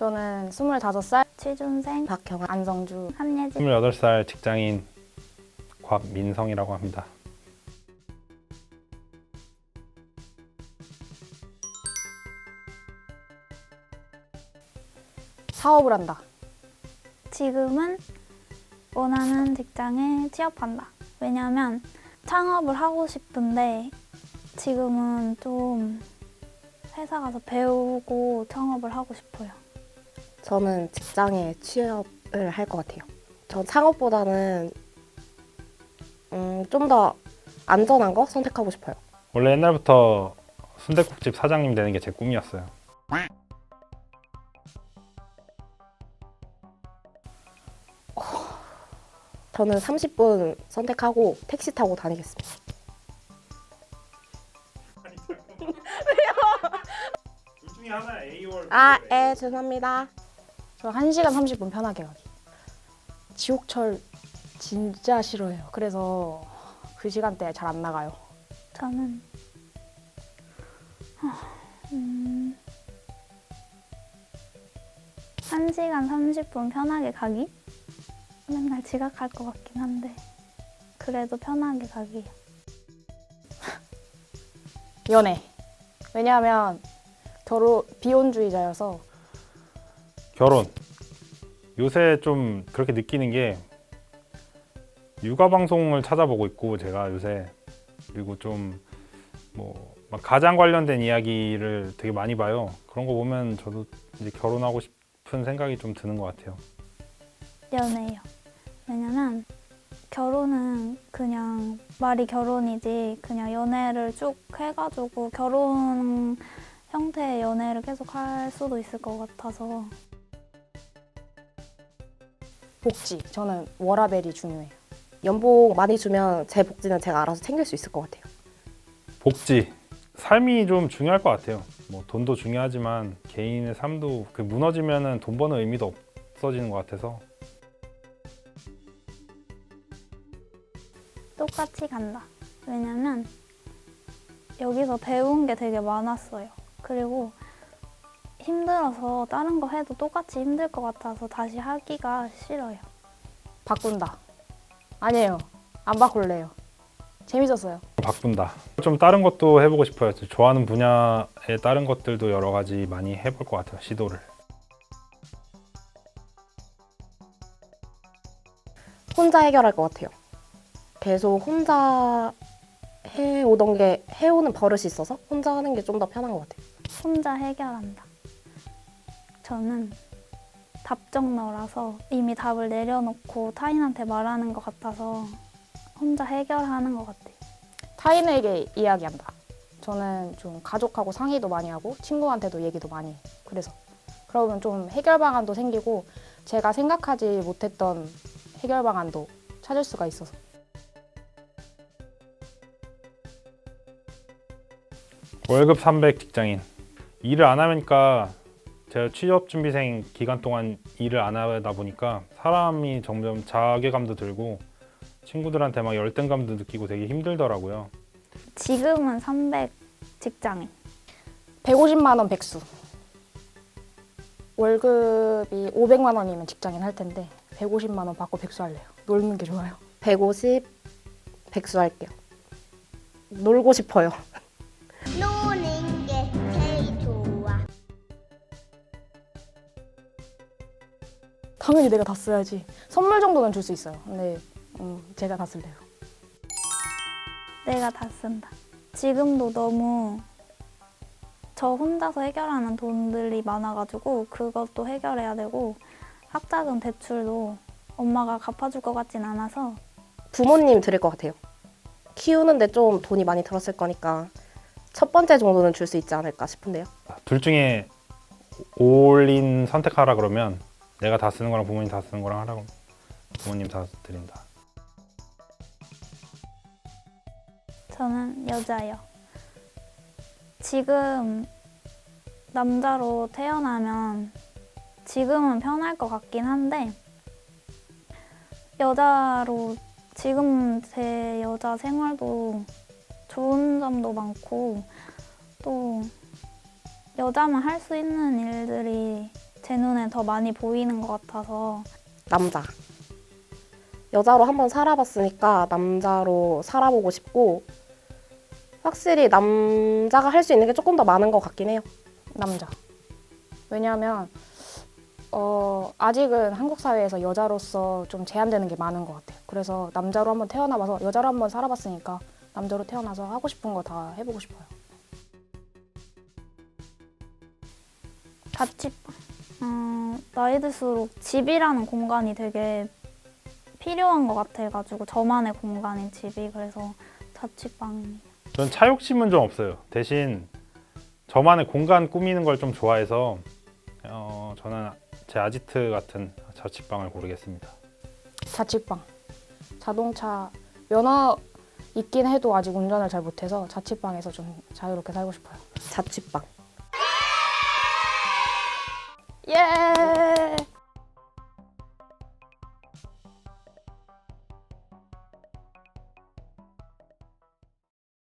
저는 25살 취준생 박경아 안성주 한예진 28살 직장인 곽민성이라고 합니다. 사업을 한다. 지금은 원하는 직장에 취업한다. 왜냐면 창업을 하고 싶은데 지금은 좀 회사 가서 배우고 창업을 하고 싶어요. 저는 직장에 취업을 할 것 같아요. 전 창업보다는 음, 좀 더 안전한 거 선택하고 싶어요. 원래 옛날부터 순대국집 사장님 되는 게 제 꿈이었어요. 저는 30분 선택하고 택시 타고 다니겠습니다. 둘 중에 하나 A월. 아, 예, 죄송합니다. 저 1시간 30분 편하게 가기. 지옥철 진짜 싫어해요. 그래서 그 시간대에 잘 안 나가요. 저는 음, 1시간 30분 편하게 가기? 맨날 지각할 것 같긴 한데 그래도 편하게 가기. 연애. 왜냐하면 결혼 비혼주의자여서 결혼. 요새 좀 그렇게 느끼는 게 육아 방송을 찾아보고 있고 제가 요새 그리고 좀 뭐 가장 관련된 이야기를 되게 많이 봐요. 그런 거 보면 저도 이제 결혼하고 싶은 생각이 좀 드는 것 같아요. 연애요. 왜냐면 결혼은 그냥 말이 결혼이지 그냥 연애를 쭉 해가지고 결혼 형태의 연애를 계속 할 수도 있을 것 같아서 복지. 저는 워라벨이 중요해요. 연봉 많이 주면 제 복지는 제가 알아서 챙길 수 있을 것 같아요. 복지. 삶이 좀 중요할 것 같아요. 뭐 돈도 중요하지만 개인의 삶도 그 무너지면은 돈 버는 의미도 없어지는 것 같아서 똑같이 간다. 왜냐면 여기서 배운 게 되게 많았어요. 그리고 힘들어서 다른 거 해도 똑같이 힘들 것 같아서 다시 하기가 싫어요. 바꾼다. 아니에요. 안 바꿀래요. 재밌었어요. 바꾼다. 좀 다른 것도 해보고 싶어요. 좋아하는 분야의 다른 것들도 여러 가지 많이 해볼 것 같아요. 시도를. 혼자 해결할 것 같아요. 계속 혼자 해오던 게 해오는 버릇이 있어서 혼자 하는 게 좀 더 편한 것 같아요. 혼자 해결한다. 저는 답정너라서 이미 답을 내려놓고 타인한테 말하는 것 같아서 혼자 해결하는 것 같아요. 타인에게 이야기한다. 저는 좀 가족하고 상의도 많이 하고 친구한테도 얘기도 많이 해요. 그래서 그러면 좀 해결 방안도 생기고 제가 생각하지 못했던 해결 방안도 찾을 수가 있어서 월급 300 직장인. 일을 안 하니까 제가 취업 준비생 기간 동안 일을 안 하다 보니까 사람이 점점 자괴감도 들고 친구들한테 막 열등감도 느끼고 되게 힘들더라고요. 지금은 300 직장인. 150만 원 백수. 월급이 500만 원이면 직장인 할 텐데 150만 원 받고 백수 할래요. 놀는 게 좋아요. 150 백수 할게요. 놀고 싶어요. 당연히 내가 다 써야지. 선물 정도는 줄 수 있어요. 근데 음, 제가 다 쓸래요. 내가 다 쓴다. 지금도 너무 저 혼자서 해결하는 돈들이 많아가지고 그것도 해결해야 되고 학자금 대출도 엄마가 갚아줄 것 같진 않아서 부모님 드릴 것 같아요. 키우는데 좀 돈이 많이 들었을 거니까 첫 번째 정도는 줄 수 있지 않을까 싶은데요. 둘 중에 올인 선택하라 그러면 내가 다 쓰는 거랑 부모님 다 쓰는 거랑 하라고 부모님 다 드린다. 저는 여자요. 지금 남자로 태어나면 지금은 편할 것 같긴 한데 여자로 지금 제 여자 생활도 좋은 점도 많고 또 여자만 할 수 있는 일들이 제 눈에 더 많이 보이는 것 같아서 남자. 여자로 한번 살아봤으니까 남자로 살아보고 싶고 확실히 남자가 할 수 있는 게 조금 더 많은 것 같긴 해요. 남자. 왜냐하면 어, 아직은 한국 사회에서 여자로서 좀 제한되는 게 많은 것 같아요. 그래서 남자로 한번 태어나봐서 여자로 한번 살아봤으니까 남자로 태어나서 하고 싶은 거 다 해보고 싶어요. 자취방. 음, 나이 들수록 집이라는 공간이 되게 필요한 것 같아가지고 저만의 공간인 집이 그래서 자취방. 전 차욕심은 좀 없어요. 대신 저만의 공간 꾸미는 걸 좀 좋아해서 어, 저는 제 아지트 같은 자취방을 고르겠습니다. 자취방. 자동차 면허 있긴 해도 아직 운전을 잘 못해서 자취방에서 좀 자유롭게 살고 싶어요. 자취방. 예!